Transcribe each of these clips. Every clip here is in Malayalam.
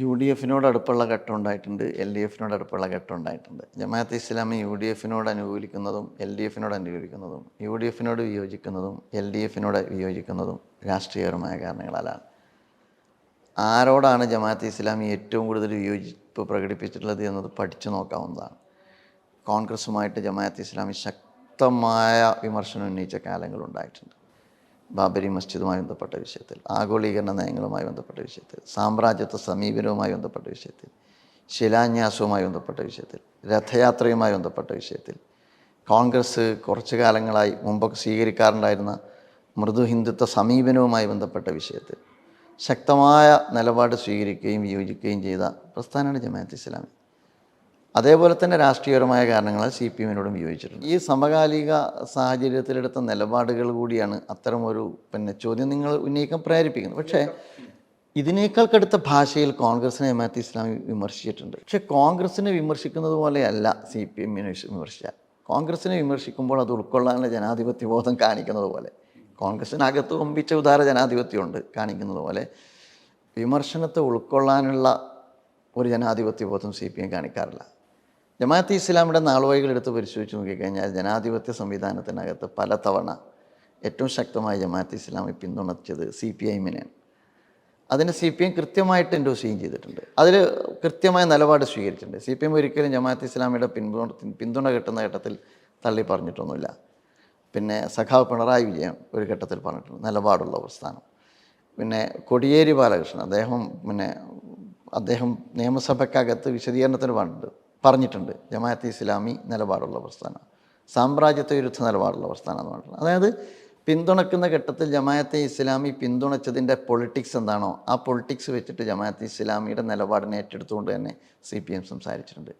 യു ഡി എഫിനോട് അടുപ്പുള്ള ഘട്ടം ഉണ്ടായിട്ടുണ്ട് എൽ ഡി എഫിനോട് അടുപ്പുള്ള ഘട്ടം ഉണ്ടായിട്ടുണ്ട് ജമാഅത്ത് ഇസ്ലാമി യു ഡി എഫിനോട് അനുകൂലിക്കുന്നതും എൽ ഡി എഫിനോട് അനുകൂലിക്കുന്നതും യു ഡി എഫിനോട് വിയോജിക്കുന്നതും എൽ ഡി എഫിനോട് വിയോജിക്കുന്നതും രാഷ്ട്രീയപരമായ കാരണങ്ങളാലാണ്. ആരോടാണ് ജമാഅത്ത് ഇസ്ലാമി ഏറ്റവും കൂടുതൽ വിയോജിപ്പ് പ്രകടിപ്പിച്ചിട്ടുള്ളത് എന്നത് പഠിച്ചു നോക്കാവുന്നതാണ്. കോൺഗ്രസുമായിട്ട് ജമാഅത്ത് ഇസ്ലാമി ശക്തമായ വിമർശനം ഉന്നയിച്ച കാലങ്ങളുണ്ടായിട്ടുണ്ട്. ബാബരി മസ്ജിദുമായി ബന്ധപ്പെട്ട വിഷയത്തിൽ ആഗോളീകരണ നയങ്ങളുമായി ബന്ധപ്പെട്ട വിഷയത്തിൽ സാമ്രാജ്യത്വ സമീപനവുമായി ബന്ധപ്പെട്ട വിഷയത്തിൽ ശിലാന്യാസവുമായി ബന്ധപ്പെട്ട വിഷയത്തിൽ രഥയാത്രയുമായി ബന്ധപ്പെട്ട വിഷയത്തിൽ കോൺഗ്രസ് കുറച്ചു കാലങ്ങളായി മുമ്പൊക്കെ സ്വീകരിക്കാറുണ്ടായിരുന്ന മൃദു ഹിന്ദുത്വ സമീപനവുമായി ബന്ധപ്പെട്ട വിഷയത്തിൽ ശക്തമായ നിലപാട് സ്വീകരിക്കുകയും വിയോജിക്കുകയും ചെയ്ത പ്രസ്ഥാനമാണ് ജമാഅത്ത് ഇസ്ലാമി. അതേപോലെ തന്നെ രാഷ്ട്രീയപരമായ കാരണങ്ങൾ സി പി എമ്മിനോടും വിയോജിച്ചിട്ടുണ്ട്. ഈ സമകാലിക സാഹചര്യത്തിലെടുത്ത നിലപാടുകൾ കൂടിയാണ് അത്തരമൊരു പിന്നെ ചോദ്യം നിങ്ങൾ ഉന്നയിക്കാൻ പ്രേരിപ്പിക്കുന്നത്. പക്ഷേ ഇതിനേക്കാൾ കടുത്ത ഭാഷയിൽ കോൺഗ്രസിനെ ജമാഅത്ത് ഇസ്ലാമി വിമർശിച്ചിട്ടുണ്ട്. പക്ഷേ കോൺഗ്രസിനെ വിമർശിക്കുന്നത് പോലെയല്ല സി പി എമ്മിനെ വിമർശിച്ചാൽ. കോൺഗ്രസിനെ വിമർശിക്കുമ്പോൾ അത് ഉൾക്കൊള്ളാനുള്ള ജനാധിപത്യ ബോധം കാണിക്കുന്നത് പോലെ കോൺഗ്രസിനകത്ത് ഒമ്പിച്ച ഉദാര ജനാധിപത്യമുണ്ട് കാണിക്കുന്നത് പോലെ വിമർശനത്തെ ഉൾക്കൊള്ളാനുള്ള ഒരു ജനാധിപത്യ ബോധം സി പി എം കാണിക്കാറില്ല. ജമാഅത്ത് ഇസ്ലാമിയുടെ നാളുവഴികൾ എടുത്ത് പരിശോധിച്ച് നോക്കിക്കഴിഞ്ഞാൽ ജനാധിപത്യ സംവിധാനത്തിനകത്ത് പലതവണ ഏറ്റവും ശക്തമായ ജമാഅത്ത് ഇസ്ലാമി പിന്തുണച്ചത് സി പി ഐമിനെയാണ് അതിന് സി പി എം കൃത്യമായിട്ട് എൻഡോസ് ചെയ്യുകയും ചെയ്തിട്ടുണ്ട്. അതിൽ കൃത്യമായ നിലപാട് സ്വീകരിച്ചിട്ടുണ്ട്. സി പി എം ഒരിക്കലും ജമാഅത്ത് ഇസ്ലാമിയുടെ പിന്തുണ പിന്തുണ കിട്ടുന്ന ഘട്ടത്തിൽ തള്ളി പറഞ്ഞിട്ടൊന്നുമില്ല. പിന്നെ സഖാവ് പിണറായി വിജയൻ ഒരു ഘട്ടത്തിൽ പറഞ്ഞിട്ടുണ്ട്. നിലപാടുള്ള പ്രസ്ഥാനം പിന്നെ കൊടിയേരി ബാലകൃഷ്ണൻ അദ്ദേഹം പിന്നെ അദ്ദേഹം നിയമസഭയ്ക്കകത്ത് വിശദീകരണത്തിന് പറഞ്ഞിട്ടുണ്ട്. പറഞ്ഞിട്ടുണ്ട്. ജമാഅത്ത് ഇസ്ലാമി നിലപാടുള്ള പ്രസ്ഥാനം സാമ്രാജ്യത്വ വിരുദ്ധ നിലപാടുള്ള പ്രസ്ഥാനം എന്ന് പറഞ്ഞിട്ടുണ്ട്. അതായത് പിന്തുണക്കുന്ന ഘട്ടത്തിൽ ജമാഅത്തെ ഇസ്ലാമി പിന്തുണച്ചതിന്റെ പൊളിറ്റിക്സ് എന്താണോ ആ പൊളിറ്റിക്സ് വെച്ചിട്ട് ജമാഅത്ത് ഇസ്ലാമിയുടെ നിലപാടിനെ ഏറ്റെടുത്തുകൊണ്ട് തന്നെ സി പി എം സംസാരിച്ചിട്ടുണ്ട്.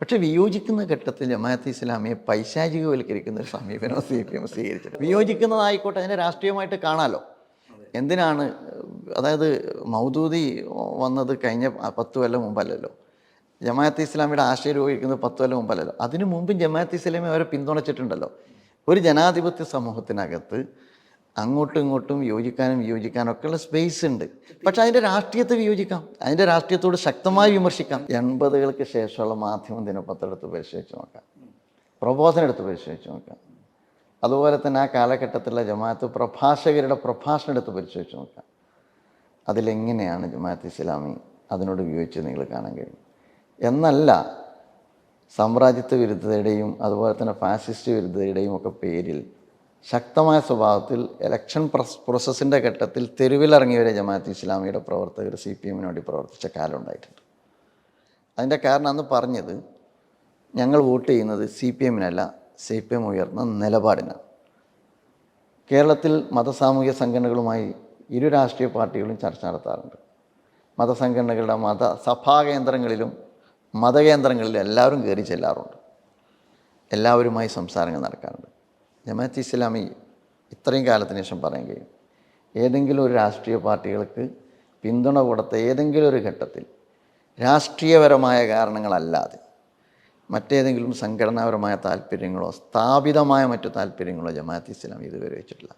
പക്ഷേ വിയോജിക്കുന്ന ഘട്ടത്തിൽ ജമാഅത്ത് ഇസ്ലാമിയെ പൈശാചികവൽക്കരിക്കുന്ന ഒരു സമീപനം സി പി എം സ്വീകരിച്ചിട്ടുണ്ട്. വിയോജിക്കുന്നതായിക്കോട്ടെ അതിനെ രാഷ്ട്രീയമായിട്ട് കാണാലോ? എന്തിനാണ്? അതായത് മൗദൂദി വന്നത് കഴിഞ്ഞ പത്ത് കൊല്ലം മുമ്പല്ലല്ലോ. ജമാഅത്ത് ഇസ്ലാമിയുടെ ആശയം രൂപീകരിക്കുന്നത് പത്ത് കൊല്ലം മുമ്പല്ലല്ലോ. അതിനു മുമ്പും ജമാഅത്ത് ഇസ്ലാമി അവരെ പിന്തുണച്ചിട്ടുണ്ടല്ലോ. ഒരു ജനാധിപത്യ സമൂഹത്തിനകത്ത് അങ്ങോട്ടും ഇങ്ങോട്ടും യോജിക്കാനും വിയോജിക്കാനും ഒക്കെയുള്ള സ്പേസ് ഉണ്ട്. പക്ഷെ അതിന്റെ രാഷ്ട്രീയത്തെ വിയോജിക്കാം. അതിന്റെ രാഷ്ട്രീയത്തോട് ശക്തമായി വിമർശിക്കാം. എൺപതുകൾക്ക് ശേഷമുള്ള മാധ്യമം ദിനപത്തെടുത്ത് പരിശോധിച്ച് നോക്കാം. പ്രബോധനം എടുത്ത് പരിശോധിച്ച് നോക്കാം. അതുപോലെ തന്നെ ആ കാലഘട്ടത്തിലുള്ള ജമാഅത്ത് പ്രഭാഷകരുടെ പ്രഭാഷണം എടുത്ത് പരിശോധിച്ച് നോക്കാം. അതിലെങ്ങനെയാണ് ജമാഅത്ത് ഇസ്ലാമി അതിനോട് വിയോജിച്ച് നിങ്ങൾ കാണാൻ കഴിയും. എന്നല്ല സാമ്രാജ്യത്വ വിരുദ്ധതയുടെയും അതുപോലെ തന്നെ ഫാസിസ്റ്റ് വിരുദ്ധതയുടെയും ഒക്കെ പേരിൽ ശക്തമായ സ്വഭാവത്തിൽ ഇലക്ഷൻ പ്രസ് പ്രോസസ്സിന്റെ ഘട്ടത്തിൽ തെരുവിലിറങ്ങിയവരെ ജമാഅത്ത് ഇസ്ലാമിയുടെ പ്രവർത്തകർ സി പി എമ്മിന് വേണ്ടി പ്രവർത്തിച്ച കാലം ഉണ്ടായിട്ടുണ്ട്. അതിന്റെ കാരണം അന്ന് പറഞ്ഞത് ഞങ്ങൾ വോട്ട് ചെയ്യുന്നത് സി പി എമ്മിനല്ല സി പി എം ഉയർന്ന നിലപാടിനാണ്. കേരളത്തിൽ മതസാമൂഹിക സംഘടനകളുമായി ഇരു രാഷ്ട്രീയ പാർട്ടികളും ചർച്ച നടത്താറുണ്ട്. മതസംഘടനകളുടെ മത സഭാ കേന്ദ്രങ്ങളിലും മതകേന്ദ്രങ്ങളിലും എല്ലാവരും കയറി ചെല്ലാറുണ്ട്. എല്ലാവരുമായി സംസാരങ്ങൾ നടക്കാറുണ്ട്. ജമാഅത്ത് ഇസ്ലാമി ഇത്രയും കാലത്തിന് ശേഷം പറയാൻ കഴിയും ഏതെങ്കിലും ഒരു രാഷ്ട്രീയ പാർട്ടികൾക്ക് പിന്തുണ കൊടുത്ത ഏതെങ്കിലും ഒരു ഘട്ടത്തിൽ രാഷ്ട്രീയപരമായ കാരണങ്ങളല്ലാതെ മറ്റേതെങ്കിലും സംഘടനാപരമായ താല്പര്യങ്ങളോ സ്ഥാപിതമായ മറ്റു താല്പര്യങ്ങളോ ജമാഅത്ത് ഇസ്ലാമി ഇതുവരെ വെച്ചിട്ടില്ല.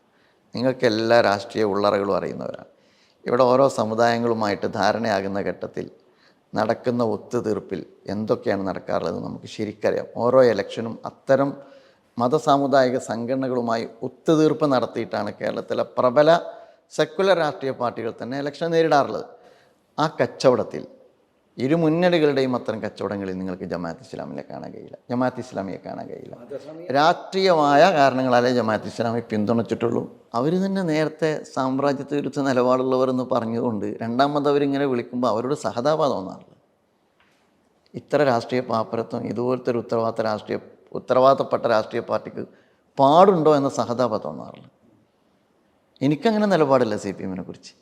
നിങ്ങൾക്ക് എല്ലാ രാഷ്ട്രീയ ഉള്ളറകളും അറിയുന്നവരാണ്. ഇവിടെ ഓരോ സമുദായങ്ങളുമായിട്ട് ധാരണയാകുന്ന ഘട്ടത്തിൽ നടക്കുന്ന ഒത്തുതീർപ്പിൽ എന്തൊക്കെയാണ് നടക്കാറുള്ളത് നമുക്ക് ശരിക്കറിയാം. ഓരോ ഇലക്ഷനും അത്തരം മതസാമുദായിക സംഘടനകളുമായി ഒത്തുതീർപ്പ് നടത്തിയിട്ടാണ് കേരളത്തിലെ പ്രബല സെക്കുലർ രാഷ്ട്രീയ പാർട്ടികൾ തന്നെ ഇലക്ഷൻ നേരിടാറുള്ളത്. ആ കച്ചവടത്തിൽ ഇരു മുന്നണികളുടെയും അത്തരം കച്ചവടങ്ങളിൽ നിങ്ങൾക്ക് ജമാഅത്ത് ഇസ്ലാമിനെ കാണാൻ കഴിയില്ല. ജമാഅത്ത് ഇസ്ലാമിയെ കാണാൻ കഴിയില്ല. രാഷ്ട്രീയമായ കാരണങ്ങളാലേ ജമാഅത്ത് ഇസ്ലാമി പിന്തുണച്ചിട്ടുള്ളൂ. അവർ തന്നെ നേരത്തെ സാമ്രാജ്യത്വ വിരുദ്ധ നിലപാടുള്ളവർ എന്ന് പറഞ്ഞുകൊണ്ട് രണ്ടാമത് അവരിങ്ങനെ വിളിക്കുമ്പോൾ അവരോട് സഹതാപം തോന്നാറില്ല ഇത്ര രാഷ്ട്രീയ പാപ്പരത്വം ഇതുപോലത്തെ ഒരു ഉത്തരവാദിത്ത രാഷ്ട്രീയ ഉത്തരവാദിത്തപ്പെട്ട രാഷ്ട്രീയ പാർട്ടിക്ക് പാടുണ്ടോ എന്ന സഹതാപം തോന്നാറില്ല എനിക്കങ്ങനെ നിലപാടില്ല സി പി എമ്മിനെ കുറിച്ച്.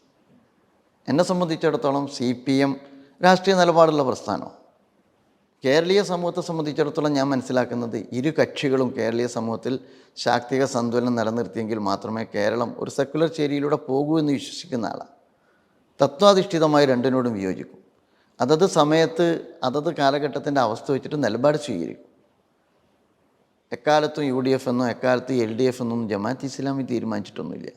എന്നെ സംബന്ധിച്ചിടത്തോളം സി പി എം രാഷ്ട്രീയ നിലപാടുള്ള പ്രസ്ഥാനം? കേരളീയ സമൂഹത്തെ സംബന്ധിച്ചിടത്തോളം ഞാൻ മനസ്സിലാക്കുന്നത് ഇരു കക്ഷികളും കേരളീയ സമൂഹത്തിൽ ശാക്തിക സന്തുലനം നിലനിർത്തിയെങ്കിൽ മാത്രമേ കേരളം ഒരു സെക്കുലർ ചേരിയിലൂടെ പോകൂ എന്ന് വിശ്വസിക്കുന്ന ആളാണ് തത്വാധിഷ്ഠിതമായി രണ്ടിനോടും വിയോജിക്കും. അതത് സമയത്ത് അതത് കാലഘട്ടത്തിന്റെ അവസ്ഥ വെച്ചിട്ട് നിലപാട് സ്വീകരിക്കും. എക്കാലത്തും യു ഡി എഫ് എന്നോ എക്കാലത്തും എൽ ഡി എഫ് എന്നൊന്നും ജമാഅത്ത് ഇസ്ലാമി തീരുമാനിച്ചിട്ടൊന്നുമില്ല.